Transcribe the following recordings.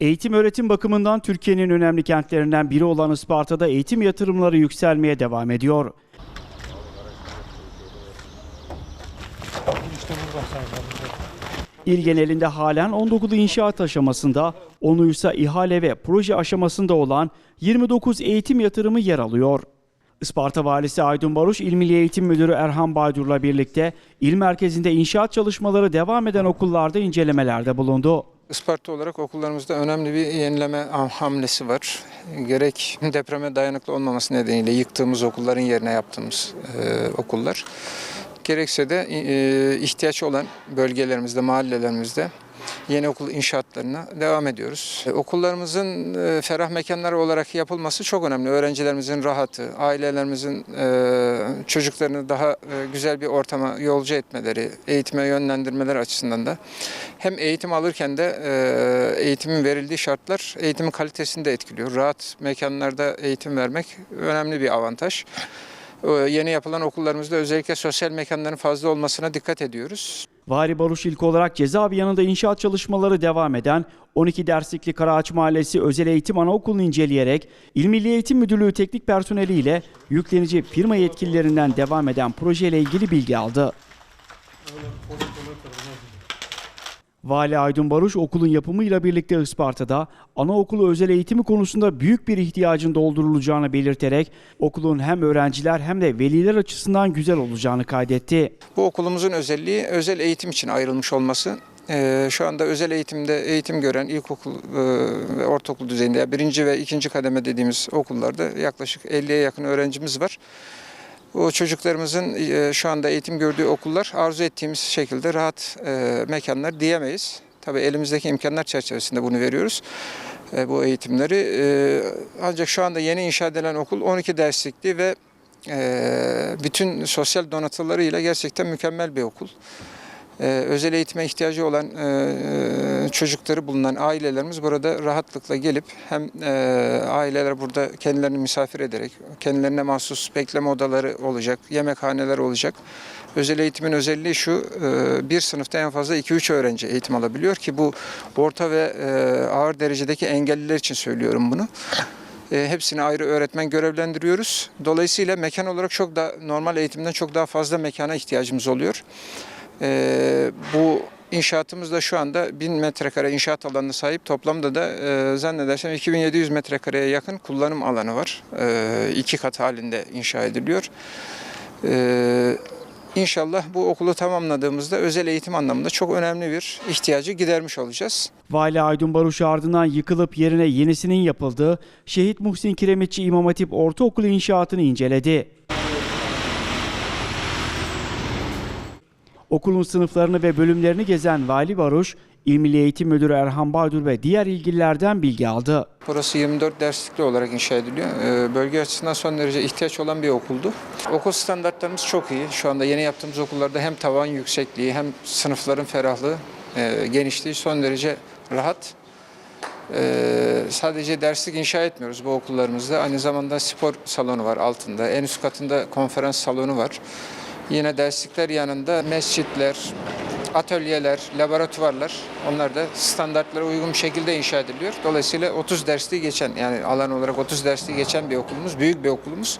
Eğitim öğretim bakımından Türkiye'nin önemli kentlerinden biri olan Isparta'da eğitim yatırımları yükselmeye devam ediyor. İl genelinde halen 19'u inşaat aşamasında, 10'u ise ihale ve proje aşamasında olan 29 eğitim yatırımı yer alıyor. Isparta Valisi Aydın Baruş, İl Milli Eğitim Müdürü Erhan Baydur'la birlikte il merkezinde inşaat çalışmaları devam eden okullarda incelemelerde bulundu. Isparta olarak okullarımızda önemli bir yenileme ham- hamlesi var. Gerek depreme dayanıklı olmaması nedeniyle yıktığımız okulların yerine yaptığımız e, okullar. Gerekse de e, ihtiyaç olan bölgelerimizde, mahallelerimizde yeni okul inşaatlarına devam ediyoruz. E, Okullarımızın e, ferah mekanlar olarak yapılması çok önemli. Öğrencilerimizin rahatı, ailelerimizin e, çocuklarını daha güzel bir ortama yolcu etmeleri, eğitime yönlendirmeleri açısından da hem eğitim alırken de eğitimin verildiği şartlar eğitimin kalitesini de etkiliyor. Rahat mekanlarda eğitim vermek önemli bir avantaj. Yeni yapılan okullarımızda özellikle sosyal mekanların fazla olmasına dikkat ediyoruz. Vali Baruş ilk olarak cezaevi yanında inşaat çalışmaları devam eden 12 derslikli Karaağaç Mahallesi Özel Eğitim Anaokulu'nu inceleyerek İl Milli Eğitim Müdürlüğü teknik personeliyle yüklenici firma yetkililerinden devam eden projeyle ilgili bilgi aldı. Vali Aydın Baruş okulun yapımıyla birlikte Isparta'da anaokulu özel eğitimi konusunda büyük bir ihtiyacın doldurulacağını belirterek okulun hem öğrenciler hem de veliler açısından güzel olacağını kaydetti. Bu okulumuzun özelliği özel eğitim için ayrılmış olması. Ee, şu anda özel eğitimde eğitim gören ilkokul e, ve ortaokul düzeyinde yani birinci ve ikinci kademe dediğimiz okullarda yaklaşık 50'ye yakın öğrencimiz var. O çocuklarımızın e, şu anda eğitim gördüğü okullar arzu ettiğimiz şekilde rahat e, mekanlar diyemeyiz. Tabii elimizdeki imkanlar çerçevesinde bunu veriyoruz e, bu eğitimleri. Ancak şu anda yeni inşa edilen okul 12 derslikli ve bütün sosyal donatılarıyla gerçekten mükemmel bir okul. Ee, özel eğitime ihtiyacı olan e, çocukları bulunan ailelerimiz burada rahatlıkla gelip hem e, aileler burada kendilerini misafir ederek kendilerine mahsus bekleme odaları olacak, yemekhaneler olacak. Özel eğitimin özelliği şu, e, bir sınıfta en fazla 2-3 öğrenci eğitim alabiliyor ki bu orta ve e, ağır derecedeki engelliler için söylüyorum bunu. E, hepsini ayrı öğretmen görevlendiriyoruz. Dolayısıyla mekan olarak çok daha normal eğitimden çok daha fazla mekana ihtiyacımız oluyor. Ee, bu inşaatımız da şu anda 1000 metrekare inşaat alanına sahip. Toplamda da e, zannedersem 2700 metrekareye yakın kullanım alanı var. E, iki kat halinde inşa ediliyor. E, İnşallah bu okulu tamamladığımızda özel eğitim anlamında çok önemli bir ihtiyacı gidermiş olacağız. Vali Aydın Baruş ardından yıkılıp yerine yenisinin yapıldığı Şehit Muhsin Kiremitçi İmam Hatip Ortaokulu inşaatını inceledi. Okulun sınıflarını ve bölümlerini gezen Vali Baruş, İl Milli Eğitim Müdürü Erhan Baydur ve diğer ilgililerden bilgi aldı. Burası 24 derslikli olarak inşa ediliyor. Ee, Bölge açısından son derece ihtiyaç olan bir okuldu. Okul standartlarımız çok iyi. Şu anda yeni yaptığımız okullarda hem tavan yüksekliği hem sınıfların ferahlığı, e, genişliği son derece rahat. Ee, sadece derslik inşa etmiyoruz bu okullarımızda. Aynı zamanda spor salonu var altında. En üst katında konferans salonu var. Yine derslikler yanında mescitler, atölyeler, laboratuvarlar onlar da standartlara uygun şekilde inşa ediliyor. Dolayısıyla 30 dersliği geçen yani alan olarak 30 dersliği geçen bir okulumuz, büyük bir okulumuz.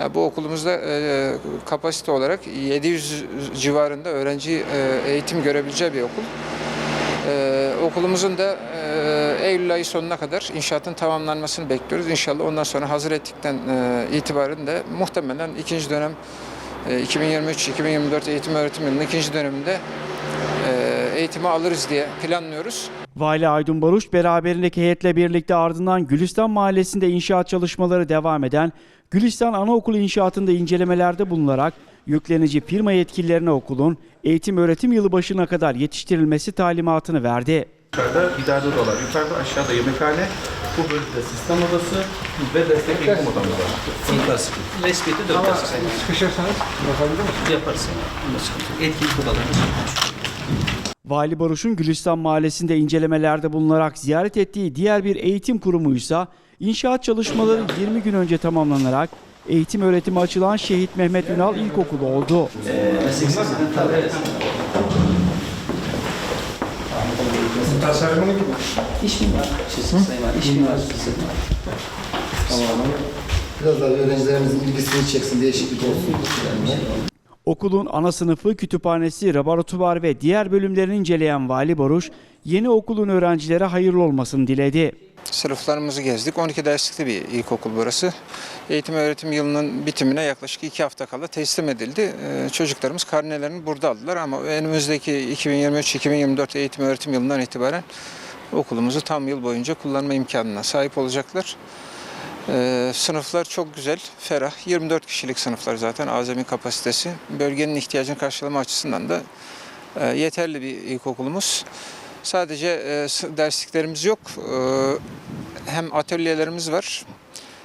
Ya bu okulumuzda e, kapasite olarak 700 civarında öğrenci e, eğitim görebileceği bir okul. E, okulumuzun da e, Eylül ayı sonuna kadar inşaatın tamamlanmasını bekliyoruz. İnşallah ondan sonra hazır ettikten e, itibaren de muhtemelen ikinci dönem 2023-2024 eğitim öğretim yılının ikinci döneminde e, eğitimi alırız diye planlıyoruz. Vali Aydın Baruş beraberindeki heyetle birlikte ardından Gülistan Mahallesi'nde inşaat çalışmaları devam eden Gülistan Anaokulu inşaatında incelemelerde bulunarak yüklenici firma yetkililerine okulun eğitim öğretim yılı başına kadar yetiştirilmesi talimatını verdi. Yukarıda idare odalar, yukarıda aşağıda yemekhane, bu bölümde sistem odası ve destek eğitim odamız var. İlk Respeti dört ders Sıkışırsanız bakabilir misiniz? yaparsın. Bunda sıkıntı yok. Etkinlik odalarımız Vali Baruş'un Gülistan Mahallesi'nde incelemelerde bulunarak ziyaret ettiği diğer bir eğitim kurumuysa inşaat çalışmaları 20 gün önce tamamlanarak eğitim öğretimi açılan Şehit Mehmet Ünal İlkokulu oldu. Tasarımını gibi. İş mimar çizim Sayın Valim. İş mimar çizim. Biraz daha öğrencilerimizin ilgisini çeksin, değişiklik olsun. Okulun ana sınıfı, kütüphanesi, laboratuvar ve diğer bölümlerini inceleyen Vali Boruş, yeni okulun öğrencilere hayırlı olmasını diledi. Sınıflarımızı gezdik. 12 derslikli bir ilkokul burası. Eğitim öğretim yılının bitimine yaklaşık 2 hafta kala teslim edildi. Ee, Çocuklarımız karnelerini burada aldılar ama önümüzdeki 2023-2024 eğitim öğretim yılından itibaren okulumuzu tam yıl boyunca kullanma imkanına sahip olacaklar. Ee, sınıflar çok güzel, ferah. 24 kişilik sınıflar zaten azami kapasitesi. Bölgenin ihtiyacını karşılama açısından da e, yeterli bir ilkokulumuz. Sadece e, dersliklerimiz yok. E, hem atölyelerimiz var,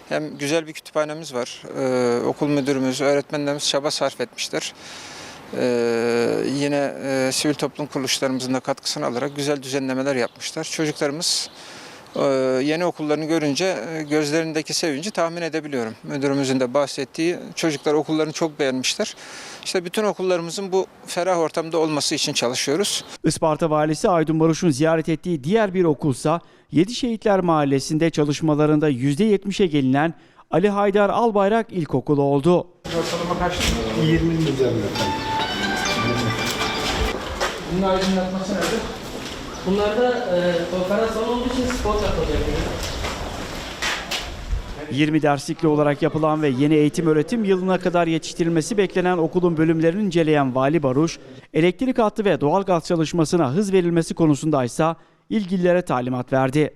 hem güzel bir kütüphanemiz var. E, okul müdürümüz, öğretmenlerimiz çaba sarf etmişler. E, yine e, sivil toplum kuruluşlarımızın da katkısını alarak güzel düzenlemeler yapmışlar. Çocuklarımız yeni okullarını görünce e, gözlerindeki sevinci tahmin edebiliyorum. Müdürümüzün de bahsettiği çocuklar okullarını çok beğenmişler. İşte bütün okullarımızın bu ferah ortamda olması için çalışıyoruz. Isparta Valisi Aydın Baruş'un ziyaret ettiği diğer bir okulsa Yedi Şehitler Mahallesi'nde çalışmalarında %70'e gelinen Ali Haydar Albayrak İlkokulu oldu. 20'nin üzerinde. Bunun aydınlatması nerede? Bunlarda e, konferans olduğu için spot yapılacak. 20 derslikli olarak yapılan ve yeni eğitim öğretim yılına kadar yetiştirilmesi beklenen okulun bölümlerini inceleyen Vali Baruş, elektrik hattı ve doğalgaz çalışmasına hız verilmesi konusunda ise ilgililere talimat verdi.